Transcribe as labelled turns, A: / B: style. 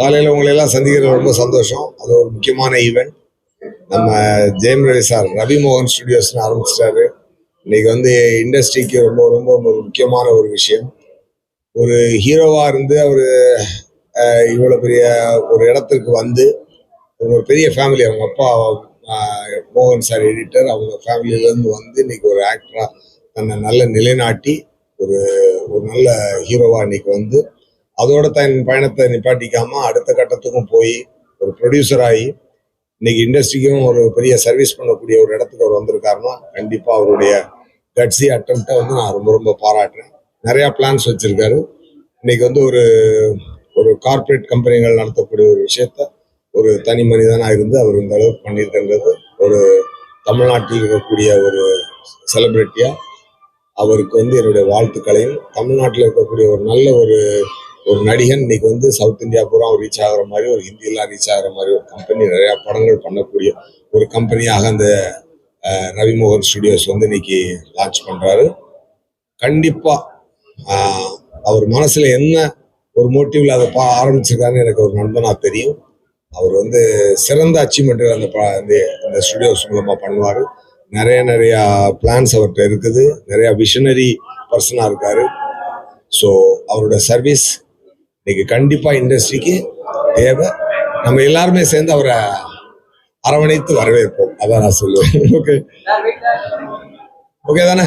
A: காலையில் உங்களை எல்லாம் சந்திக்கிறது ரொம்ப சந்தோஷம். அது ஒரு முக்கியமான ஈவெண்ட் நம்ம ஜெயம் ரவி சார் ரவி மோகன் ஸ்டுடியோஸ்னு ஆரம்பிச்சிட்டாரு. இன்னைக்கு வந்து இண்டஸ்ட்ரிக்கு ரொம்ப ரொம்ப ஒரு முக்கியமான ஒரு விஷயம். ஒரு ஹீரோவாக இருந்து அவர் இவ்வளோ பெரிய ஒரு இடத்துக்கு வந்து ஒரு பெரிய ஃபேமிலி அவங்க அப்பா மோகன் சார் எடிட்டர் அவங்க ஃபேமிலியிலேருந்து வந்து இன்னைக்கு ஒரு ஆக்டராக தன்னை நல்ல நிலைநாட்டி ஒரு ஒரு நல்ல ஹீரோவாக இன்னைக்கு வந்து அதோட தன் பயணத்தை நிப்பாட்டிக்காம அடுத்த கட்டத்துக்கும் போய் ஒரு ப்ரொடியூசர் ஆகி இன்னைக்கு இண்டஸ்ட்ரிக்கும் ஒரு பெரிய சர்வீஸ் பண்ணக்கூடிய ஒரு இடத்துக்கு அவர் வந்திருக்காருன்னா கண்டிப்பா அவருடைய கட்சி அட்டம்ப்டை வந்து நான் ரொம்ப ரொம்ப பாராட்டுறேன். நிறைய பிளான்ஸ் வச்சிருக்காரு. இன்னைக்கு வந்து ஒரு ஒரு கார்ப்பரேட் கம்பெனிகள் நடத்தக்கூடிய ஒரு விஷயத்த ஒரு தனி மனிதனாக இருந்து அவர் இந்த அளவுக்கு பண்ணியிருக்கின்றது ஒரு தமிழ்நாட்டில் இருக்கக்கூடிய ஒரு செலிபிரிட்டியா அவருக்கு வந்து என்னுடைய வாழ்த்துக்களையும் தமிழ்நாட்டில் இருக்கக்கூடிய ஒரு நல்ல ஒரு ஒரு நடிகன் இன்னைக்கு வந்து சவுத் இந்தியா பூரா ரீச் ஆகுற மாதிரி ஒரு ஹிந்தியெல்லாம் ரீச் ஆகிற மாதிரி ஒரு கம்பெனி நிறைய படங்கள் பண்ணக்கூடிய ஒரு கம்பெனியாக அந்த ரவிமோகன் ஸ்டுடியோஸ் வந்து இன்னைக்கு லான்ச் பண்றாரு. கண்டிப்பா அவர் மனசுல என்ன ஒரு மோட்டிவ்ல அதை பா ஆரம்பிச்சிருக்காருன்னு எனக்கு ஒரு நண்பனா தெரியும். அவர் வந்து சிறந்த அச்சீவ்மெண்ட் அந்த ப- இந்த- அந்த ஸ்டுடியோஸ் மூலமாக பண்ணுவார். நிறைய நிறைய பிளான்ஸ் அவர்கிட்ட இருக்குது. நிறைய விஷனரி பர்சனாக இருக்காரு. ஸோ அவரோட சர்வீஸ் இன்னைக்கு கண்டிப்பா இண்டஸ்ட்ரிக்கு தேவை. நம்ம எல்லாருமே சேர்ந்து அவரை அரவணைத்து வரவேற்போம். அதான் நான் சொல்லுவேன். ஓகே ஓகே தானே?